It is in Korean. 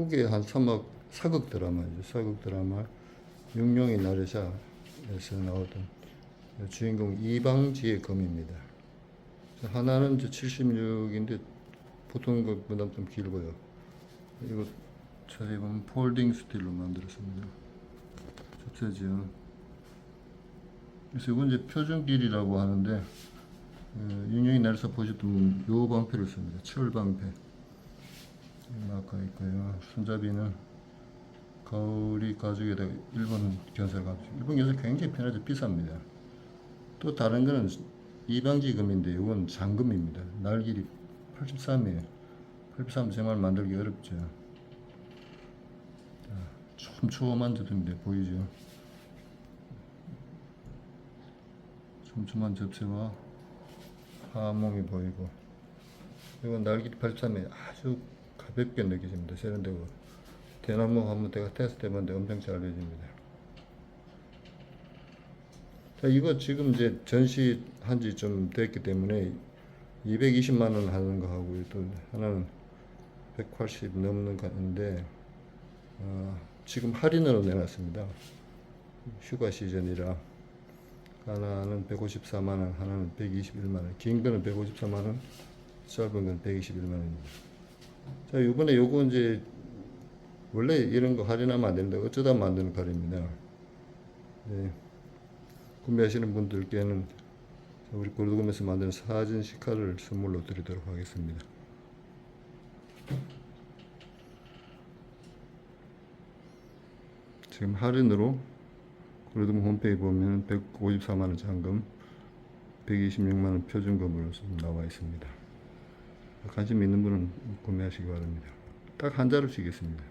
그게 한 3억 사극 드라마죠. 사극 드라마 육룡의 나르샤에서 나오던 주인공 이방지의 검입니다. 하나는 이제 76인데 보통 것보다 좀 길고요. 이거 자세히 보면 폴딩 스틸로 만들었습니다. 좋죠. 그래서 이건 이제 표준 길이라고 하는데 어, 윤영이 날서 보셨던 요 방패를 씁니다. 철 방패. 마카 있고요. 손잡이는 가오리 가죽에다가 일본 견살 가죽. 일본 견살 굉장히 편하죠. 비쌉니다. 또 다른 거는 이방지금인데 이건 장금입니다. 날 길이 83이에요. 83 정말 만들기 어렵죠. 자, 촘촘한 접시인데 보이죠? 촘촘한 접시와 하몸이 보이고 이건 날개리 83에 아주 가볍게 느껴집니다. 세련되고 대나무 한번 제가 테스트 해봤는데 엄청 잘 느껴집니다. 자 이거 지금 이제 전시한 지 좀 됐기 때문에 220만 원 하는 거 하고 또 하나는 180 넘는 거 하는데 어, 지금 할인으로 내놨습니다. 휴가 시즌이라 하나는 154만 원, 하나는 121만 원. 긴 거는 154만 원, 짧은 건 121만 원입니다. 자, 이번에 요거 이제 원래 이런 거 할인하면 안 되는데 어쩌다 만드는 칼입니다. 네. 구매하시는 분들께는 우리 골드금에서 만드는 사진 시카를 선물로 드리도록 하겠습니다. 지금 할인으로 골드금 홈페이지 보면 154만 원 잔금, 126만 원 표준금으로 지금 나와 있습니다. 관심 있는 분은 구매하시기 바랍니다. 딱 한 자루씩 있습니다